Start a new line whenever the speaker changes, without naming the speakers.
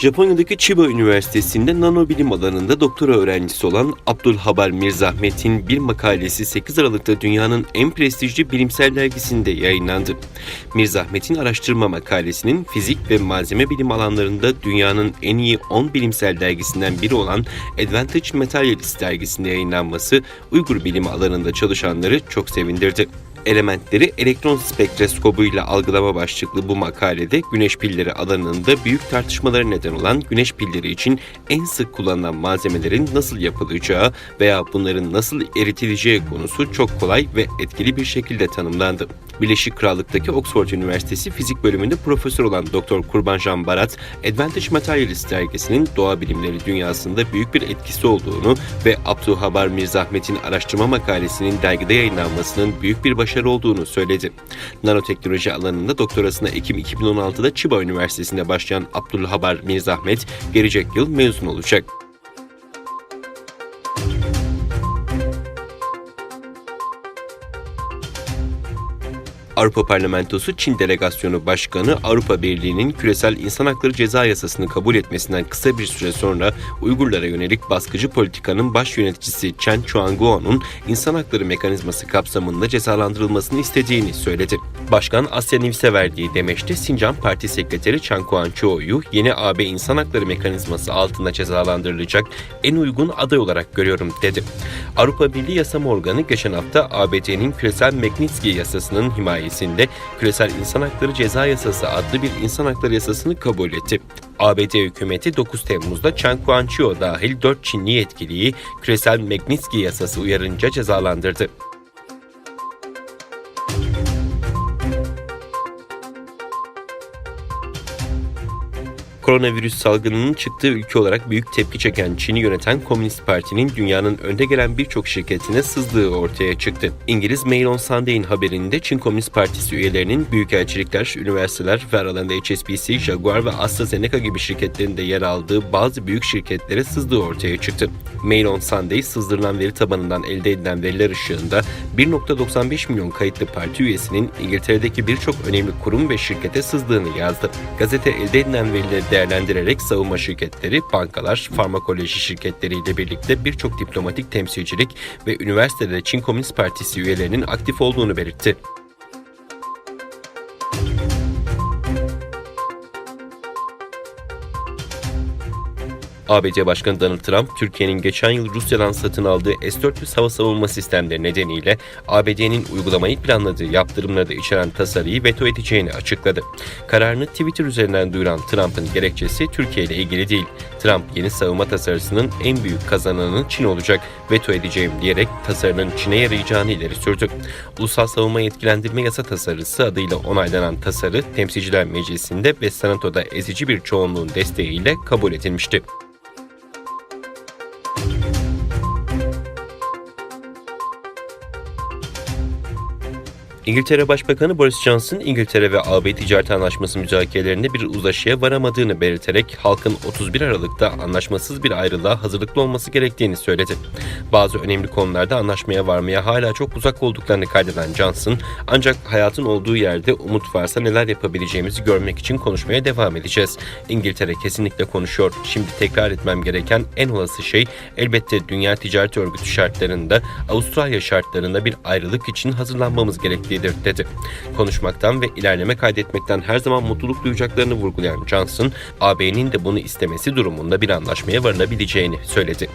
Japonya'daki Chiba Üniversitesi'nde nanobilim alanında doktora öğrencisi olan Abdülhabar Mirzahmet'in bir makalesi 8 Aralık'ta dünyanın en prestijli bilimsel dergisinde yayınlandı. Mirzahmet'in araştırma makalesinin fizik ve malzeme bilim alanlarında dünyanın en iyi 10 bilimsel dergisinden biri olan Advantage Materials dergisinde yayınlanması Uygur bilimi alanında çalışanları çok sevindirdi. Elementleri elektron spektroskobuyla algılama başlıklı bu makalede güneş pilleri alanında büyük tartışmalara neden olan güneş pilleri için en sık kullanılan malzemelerin nasıl yapılacağı veya bunların nasıl eritileceği konusu çok kolay ve etkili bir şekilde tanımlandı. Birleşik Krallık'taki Oxford Üniversitesi Fizik bölümünde profesör olan Dr. Kurbanjan Barat, Advantage Materials dergisinin doğa bilimleri dünyasında büyük bir etkisi olduğunu ve Abdülhabar Mirzahmet'in araştırma makalesinin dergide yayınlanmasının büyük bir başarı olduğunu söyledi. Nanoteknoloji alanında doktorasına Ekim 2016'da Chiba Üniversitesi'nde başlayan Abdülhabar Mirzahmet gelecek yıl mezun olacak. Avrupa Parlamentosu Çin Delegasyonu Başkanı Avrupa Birliği'nin küresel insan hakları ceza yasasını kabul etmesinden kısa bir süre sonra Uygurlara yönelik baskıcı politikanın baş yöneticisi Chen Chuang-guo'nun insan hakları mekanizması kapsamında cezalandırılmasını istediğini söyledi. Başkan Asya News'e verdiği demeçte Sincan Parti Sekreteri Chen Guangchuo'yu yeni AB insan hakları mekanizması altında cezalandırılacak en uygun aday olarak görüyorum dedi. Avrupa Birliği Yasama Organı geçen hafta ABD'nin küresel Magnitsky yasasının himayesinde Küresel İnsan Hakları Ceza Yasası adlı bir insan hakları yasasını kabul etti. ABD hükümeti 9 Temmuz'da Chen Guangchou dahil 4 Çinli yetkiliyi Küresel Magnitsky yasası uyarınca cezalandırdı. Koronavirüs salgınının çıktığı ülke olarak büyük tepki çeken Çin'i yöneten Komünist Parti'nin dünyanın önde gelen birçok şirketine sızdığı ortaya çıktı. İngiliz Mail on Sunday'in haberinde Çin Komünist Partisi üyelerinin büyükelçilikler, üniversiteler ve aralarında HSBC, Jaguar ve AstraZeneca gibi şirketlerin de yer aldığı bazı büyük şirketlere sızdığı ortaya çıktı. Mail on Sunday sızdırılan veri tabanından elde edilen veriler ışığında 1.95 milyon kayıtlı parti üyesinin İngiltere'deki birçok önemli kurum ve şirkete sızdığını yazdı. Gazete elde edilen verileri değerlendirerek savunma şirketleri, bankalar, farmakoloji şirketleriyle birlikte birçok diplomatik temsilcilik ve üniversitede Çin Komünist Partisi üyelerinin aktif olduğunu belirtti. ABD Başkanı Donald Trump, Türkiye'nin geçen yıl Rusya'dan satın aldığı S-400 hava savunma sistemleri nedeniyle ABD'nin uygulamayı planladığı yaptırımları da içeren tasarıyı veto edeceğini açıkladı. Kararını Twitter üzerinden duyuran Trump'ın gerekçesi Türkiye ile ilgili değil. Trump yeni savunma tasarısının en büyük kazananı Çin olacak, veto edeceğim diyerek tasarının Çin'e yarayacağını ileri sürdü. Ulusal Savunma Yetkilendirme Yasa Tasarısı adıyla onaylanan tasarı Temsilciler Meclisi'nde ve Senato'da ezici bir çoğunluğun desteğiyle kabul edilmişti. İngiltere Başbakanı Boris Johnson, İngiltere ve AB ticaret anlaşması müzakerelerinde bir uzlaşıya varamadığını belirterek halkın 31 Aralık'ta anlaşmasız bir ayrılığa hazırlıklı olması gerektiğini söyledi. Bazı önemli konularda anlaşmaya varmaya hala çok uzak olduklarını kaydeden Johnson, ancak hayatın olduğu yerde umut varsa neler yapabileceğimizi görmek için konuşmaya devam edeceğiz. İngiltere kesinlikle konuşuyor. Şimdi tekrar etmem gereken en olası şey elbette Dünya Ticaret Örgütü şartlarında, Avustralya şartlarında bir ayrılık için hazırlanmamız gerektiği gereklidir dedi. Konuşmaktan ve ilerleme kaydetmekten her zaman mutluluk duyacaklarını vurgulayan Johnson, AB'nin de bunu istemesi durumunda bir anlaşmaya varılabileceğini söyledi.